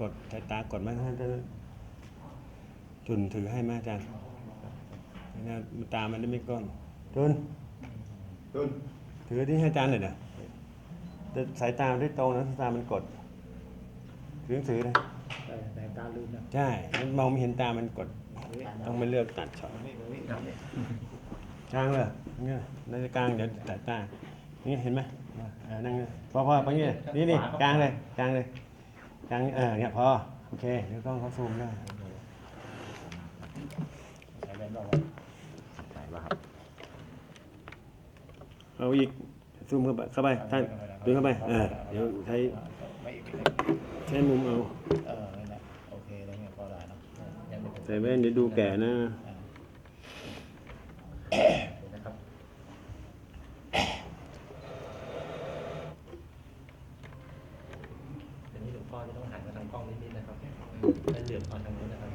กดสายตากดมาท่านจุนถือให้มาอาจารย์นะตามันได้ไม่ก้อนจุนตุนถือที่ให้อาจารย์เลยนะแต่สายตามันได้ตรงนะสายตามันกดถือหนังสือเลยแต่แต่ตาลืมนะใช่มันมองไม่เห็นตามันกด ต้องไปเลือกตัดช็อตนี่ตรงนี้กลางเลยเนี่ยในกลางเดี๋ยวสายตานี่เห็นไหมเออนั่งเลยพอพอไปนี่นี่นี่กลางเลยกลางเลย กลางเออเนี่ยพอโอเคเดี๋ยวกล้องเขาซูมได้ใช้แว่นรอบไหนวะครับเอาอีกซูมเข้าไปเข้าไปท่านดึงเข้าไปเออเดี๋ยวใช้ไม่อีกใช้มุมเอาเออนั่นแหละโอเคแล้วเนี่ยพอได้เนาะยังไม่ถึงใส่แว่นเดี๋ยวดูแก่นะ นะครับทีนี้หลวง พ่อจะต้องหันมาทางกล้องนิดๆนะครับแล้วเหลือบมาทางนู้นนะครับ